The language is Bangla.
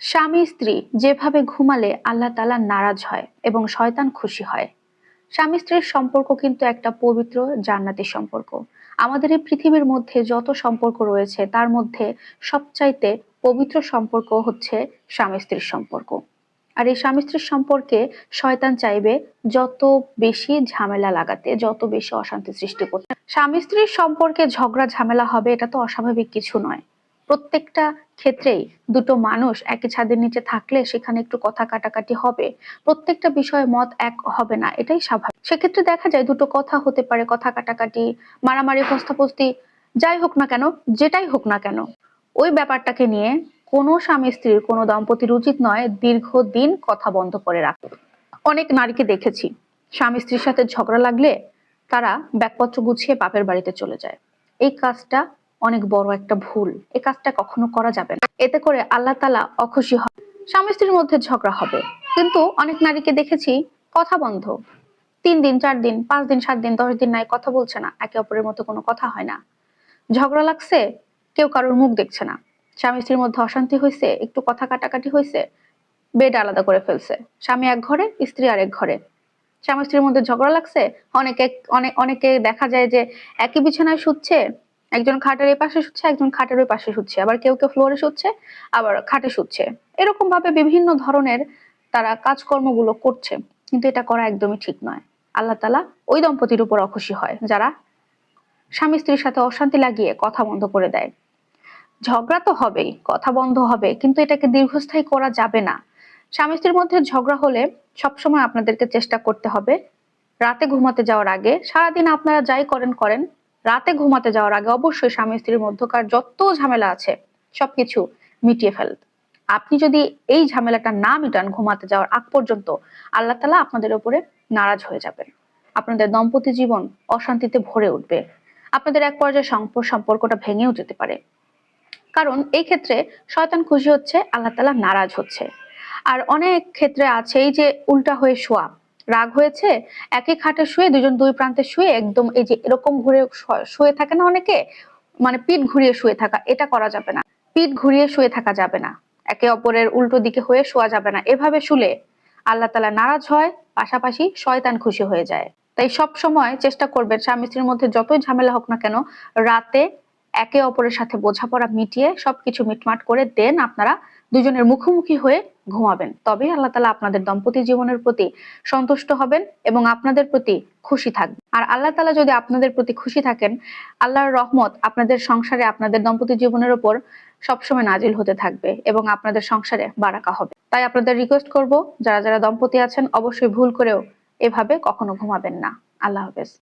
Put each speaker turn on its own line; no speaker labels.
স্বামী স্ত্রী যেভাবে ঘুমালে আল্লাহ তাআলা নারাজ হয় এবং শয়তান খুশি হয়। স্বামী স্ত্রীর সম্পর্ক কিন্তু একটা পবিত্র জান্নাতি সম্পর্ক। আমাদের এই পৃথিবীর মধ্যে যত সম্পর্ক রয়েছে, তার মধ্যে সবচাইতে পবিত্র সম্পর্ক হচ্ছে স্বামী স্ত্রীর সম্পর্ক। আর এই স্বামী স্ত্রীর সম্পর্কে শয়তান চাইবে যত বেশি ঝামেলা লাগাতে, যত বেশি অশান্তি সৃষ্টি করতে। স্বামী স্ত্রীর সম্পর্কে ঝগড়া ঝামেলা হবে, এটা তো অস্বাভাবিক কিছু নয়। প্রত্যেকটা ক্ষেত্রেই দুটো মানুষ একই ছাদের নিচে থাকলে সেখানে একটু কথা কাটাকাটি হবে। প্রত্যেকটা বিষয়ে মত এক হবে না, এটাই স্বাভাবিক। সেক্ষেত্রে দেখা যায় দুটো কথা হতে পারে, কথা কাটাকাটি, মারামারি ফস্তাফস্তি যাই হোক না কেন, যেটাই হোক না কেন। ওই ব্যাপারটাকে নিয়ে কোনো স্বামী স্ত্রীর কোনো দম্পতির উচিত নয় দীর্ঘদিন কথা বন্ধ করে রাখা। অনেক নারীকে দেখেছি, স্বামী স্ত্রীর সাথে ঝগড়া লাগলে তারা ব্যাগপত্র গুছিয়ে বাপের বাড়িতে চলে যায়। এই কাজটা অনেক বড় একটা ভুল। এই কাজটা কখনো করা যাবে না। এতে করে আল্লাহ তালা অখুশি হয় স্বামী স্ত্রীর মধ্যে ঝগড়া হবে। কিন্তু অনেক নারীকে দেখেছি কথা বন্ধ। তিন দিন, চার দিন, পাঁচ দিন, সাত দিন, দশ দিন নাই কথা বলছে না। একে অপরের মধ্যে কোনো কথা হয় না। ঝগড়া লাগছে, কেউ কারোর মুখ দেখছে না। স্বামী স্ত্রীর মধ্যে অশান্তি হয়েছে একটু কথা কাটাকাটি হয়েছে বেড আলাদা করে ফেলছে। স্বামী এক ঘরে, স্ত্রী আরেক ঘরে। স্বামী স্ত্রীর মধ্যে ঝগড়া লাগছে, অনেকে অনেক অনেকে দেখা যায় যে একই বিছানায় শুচ্ছে একজন খাটের এই পাশে শুচ্ছে, একজন খাটের ওই পাশে শুচ্ছে। আবার কেউ কেউ ফ্লোরে শুচ্ছে, আবার খাটে শুচ্ছে। এরকম ভাবে বিভিন্ন ধরনের তারা কাজকর্মগুলো করছে। কিন্তু এটা করা একদমই ঠিক নয়। আল্লাহ তালা ওই দম্পতির উপর অখুশি হয়, যারা স্বামী স্ত্রীর সাথে অশান্তি লাগিয়ে কথা বন্ধ করে দেয়। ঝগড়া তো হবেই, কথা বন্ধ হবে, কিন্তু এটাকে দীর্ঘস্থায়ী করা যাবে না। স্বামী স্ত্রীর মধ্যে ঝগড়া হলে সবসময় আপনাদেরকে চেষ্টা করতে হবে। রাতে ঘুমাতে যাওয়ার আগে সারাদিন আপনারা যাই করেন করেন। রাতে ঘুমাতে যাওয়ার আগে অবশ্যই স্বামী স্ত্রীর মধ্যকার যত ঝামেলা আছে, সবকিছু মিটিয়ে ফেল। আপনি যদি এই ঝামেলাটা না মিটান ঘুমাতে যাওয়ার আগ পর্যন্ত, আল্লাহ তালা আপনাদের উপরে নারাজ হয়ে যাবেন আপনাদের দম্পতি জীবন অশান্তিতে ভরে উঠবে। আপনাদের এক পর্যায়ে সম্প- সম্পর্কটা ভেঙেও যেতে পারে। কারণ এই ক্ষেত্রে শয়তান খুশি হচ্ছে, আল্লাহ তালা নারাজ হচ্ছে। আর অনেক ক্ষেত্রে আছে এই যে উল্টা হয়ে শোয়া রাগ হয়েছে একই খাটে শুয়ে দুজন দুই প্রান্তে শুয়ে একদম এই যে এরকম ঘুরে শুয়ে থাকে না অনেকে মানে পিঠ ঘুরিয়ে শুয়ে থাকা, এটা করা যাবে না। পিঠ ঘুরিয়ে শুয়ে থাকা যাবে না। একে অপরের উল্টো দিকে হয়ে শোয়া যাবে না। এভাবে শুলে আল্লাহ তালা নারাজ হয়, পাশাপাশি শয়তান খুশি হয়ে যায়। তাই সব সময় চেষ্টা করবেন স্বামী স্ত্রীর মধ্যে যতই ঝামেলা হোক না কেন, রাতে একে অপরের সাথে বোঝাপড়া মিটিয়ে সবকিছু মিটমাট করে দেন আপনারা দুজনের মুখোমুখি হয়ে ঘুমাবেন। তবেই আল্লাহ তালা আপনাদের দম্পতি জীবনের প্রতি সন্তুষ্ট হবেন এবং আপনাদের প্রতি খুশি থাকবেন। আর আল্লাহ তালা যদি আপনাদের প্রতি খুশি থাকেন, আল্লাহর রহমত আপনাদের সংসারে আপনাদের দম্পতি জীবনের উপর সবসময় নাজিল হতে থাকবে এবং আপনাদের সংসারে বারাকা হবে। তাই আপনাদের রিকোয়েস্ট করব, যারা যারা দম্পতি আছেন, অবশ্যই ভুল করেও এভাবে কখনো ঘুমাবেন না। আল্লাহ হাফেজ।